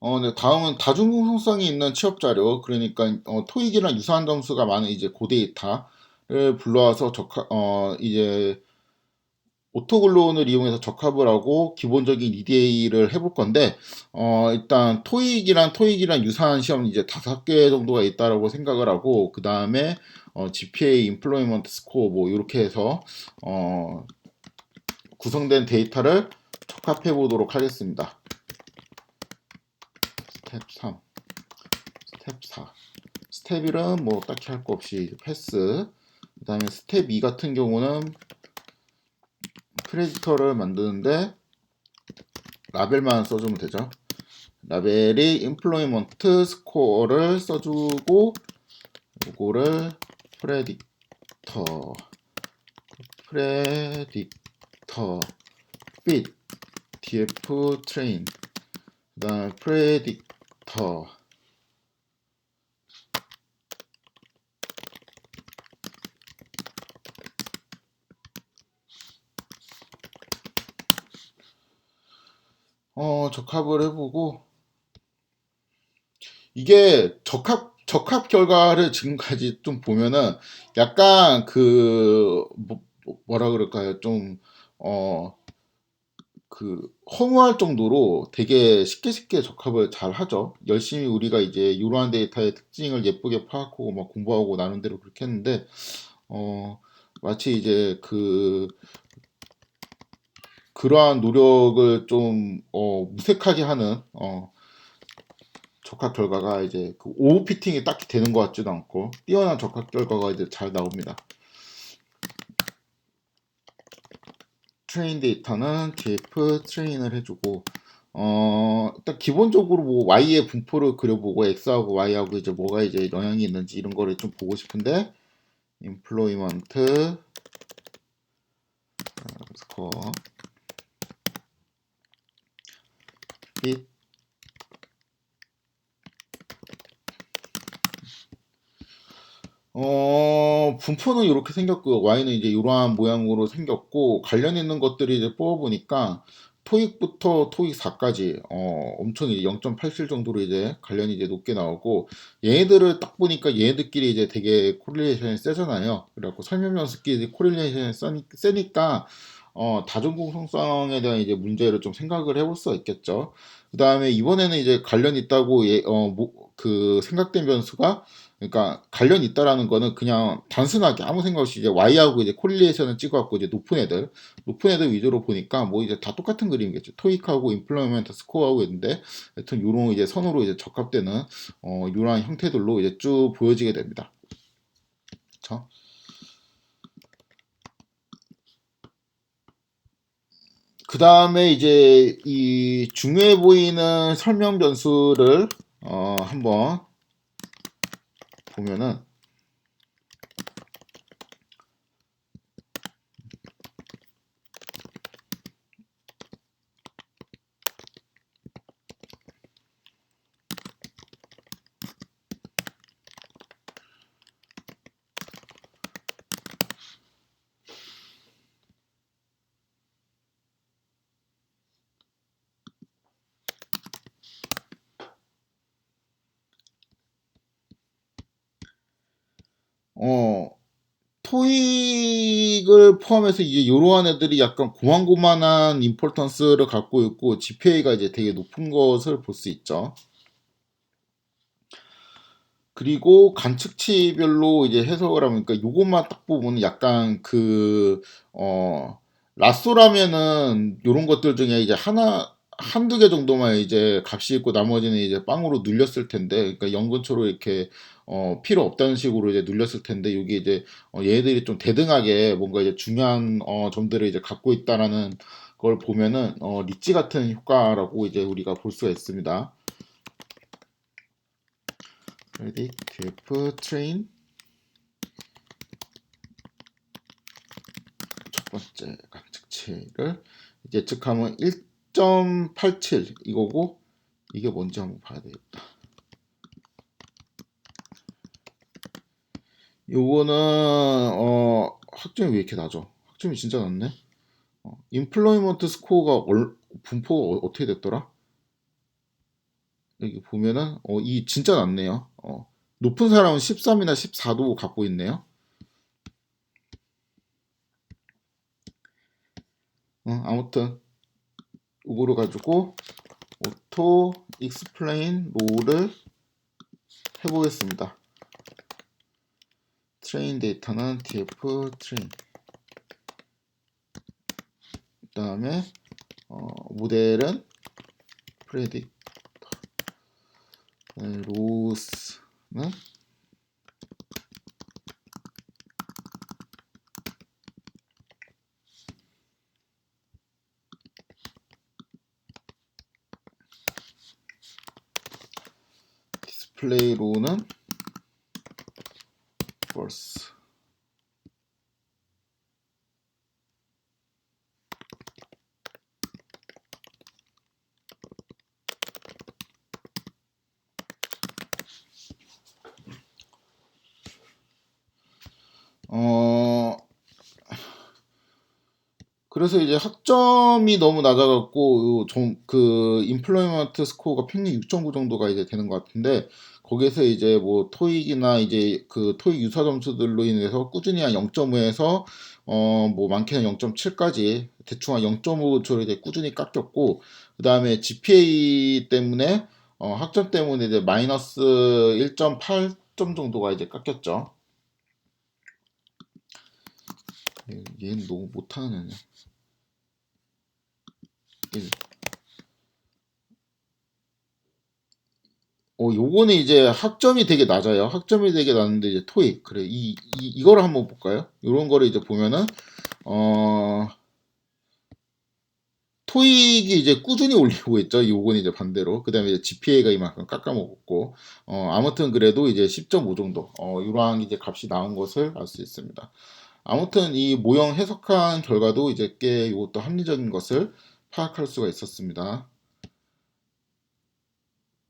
어, 네, 다음은 다중공통성이 있는 취업 자료, 그러니까 어, 토익이랑 유사한 점수가 많은 이제 고데이터를 불러와서 적합, 어, 이제 오토글론을 이용해서 적합을 하고 기본적인 EDA를 해볼 건데, 어, 일단 토익이랑 토익이랑 유사한 시험 이제 다섯 개 정도가 있다라고 생각을 하고, 그 다음에 어, GPA, Employment Score 뭐 이렇게 해서 어, 구성된 데이터를 적합해 보도록 하겠습니다. 스텝 3, 스텝 4. 스텝 1은 뭐 딱히 할 거 없이 패스. 그 다음에 스텝 2 같은 경우는 프레디터를 만드는데 라벨만 써주면 되죠. 라벨이 employment score를 써주고 이거를 프레딕터 프레딕터 fit df train 그 다음 프레딕 터 어 적합을 해보고 이게 적합 적합 결과를 지금까지 좀 보면은 약간 그 뭐, 뭐라 그럴까요? 좀 어 그 허무할 정도로 되게 쉽게 쉽게 적합을 잘 하죠. 열심히 우리가 이제 이러한 데이터의 특징을 예쁘게 파악하고 막 공부하고 나눈 대로 그렇게 했는데 어 마치 이제 그 그러한 노력을 좀 어, 무색하게 하는 어, 적합 결과가 이제 그 오후 피팅이 딱히 되는 것 같지도 않고 뛰어난 적합 결과가 이제 잘 나옵니다. 트레인 데이터는 df 트레인을 해주고 어 일단 기본적으로 뭐 y의 분포를 그려보고 x하고 y하고 이제 뭐가 이제 영향이 있는지 이런 거를 좀 보고 싶은데 employment score. fit 어, 분포는 이렇게 생겼고요. Y는 이제 이러한 모양으로 생겼고, 관련 있는 것들이 이제 뽑아보니까, 토익부터 토익 4까지, 어, 엄청 이제 0.87 정도로 이제 관련이 이제 높게 나오고, 얘네들을 딱 보니까 얘네들끼리 이제 되게 코릴레이션이 세잖아요. 그래갖고 설명 연습끼리 코릴레이션이 세니까, 어, 다중공성성에 대한 이제 문제를 좀 생각을 해볼 수가 있겠죠. 그 다음에 이번에는 이제 관련 있다고, 예, 어, 뭐, 그 생각된 변수가 그러니까 관련 있다라는 거는 그냥 단순하게 아무 생각 없이 이제 Y하고 이제 콜리에이션을 찍어갖고 이제 높은 애들, 높은 애들 위주로 보니까 뭐 이제 다 똑같은 그림이겠죠. 토익하고 인플로이먼트 스코어하고 있는데 하여튼 요런 이제 선으로 이제 적합되는 어, 이러한 형태들로 이제 쭉 보여지게 됩니다. 그쵸? 그 다음에 이제 이 중요해 보이는 설명 변수를 어, 한번 보면은 어, 토익을 포함해서 이제 이러한 애들이 약간 고만고만한 임포턴스를 갖고 있고 GPA가 이제 되게 높은 것을 볼 수 있죠. 그리고 관측치별로 이제 해석을 하면 그러니까 요것만 딱 보면 약간 그 어 라쏘라면은 요런 것들 중에 이제 하나 한두 개 정도만 이제 값이 있고 나머지는 이제 빵으로 눌렸을 텐데 그러니까 연근초로 이렇게 어 필요 없다는 식으로 이제 눌렸을 텐데 여기 이제 어 얘들이 좀 대등하게 뭔가 이제 중요한 어 점들을 이제 갖고 있다라는 걸 보면은 어 리치 같은 효과라고 이제 우리가 볼 수가 있습니다. predictive train 첫 번째 관측치를 예측하면 1.87 이거고 이게 뭔지 한번 봐야 되겠다. 요거는 어 학점이 왜 이렇게 낮아? 학점이 진짜 낮네. 어, 인플로이먼트 스코어가 얼, 분포가 어, 어떻게 됐더라? 여기 보면은 어, 이 진짜 낮네요. 어, 높은 사람은 13이나 14도 갖고 있네요. 어, 아무튼 이거를 가지고 오토 익스플레인 롤을 해보겠습니다. 트레인 데이터는 tf 트레인 그 다음에 어, 모델은 프레딕터 네, 로스는 플레이로는 false. 어 그래서 이제 학점이 너무 낮아갖고 좀그 인플로이먼트 스코어가 평균 6.9 정도가 이제 되는 것 같은데 거기에서 이제 뭐 토익이나 이제 그 토익 유사 점수들로 인해서 꾸준히 한 0.5에서 어 뭐 많게는 0.7까지 대충 한 0.5로 이제 꾸준히 깎였고 그 다음에 GPA 때문에 어 학점 때문에 이제 마이너스 1.8점 정도가 이제 깎였죠. 얘- 얘는 너무 못하는 애네. 1. 어, 요거는 이제 학점이 되게 낮아요. 학점이 되게 낮은데 이제 토익. 그래. 이, 이 이거를 한번 볼까요? 요런 거를 이제 보면은 어 토익이 이제 꾸준히 올리고 있죠. 요거는 이제 반대로. 그 다음에 이제 GPA가 이만큼 깎아먹었고 어 아무튼 그래도 이제 10.5 정도 어 이러한 이제 값이 나온 것을 알 수 있습니다. 아무튼 이 모형 해석한 결과도 이제 꽤 이것도 합리적인 것을 파악할 수가 있었습니다.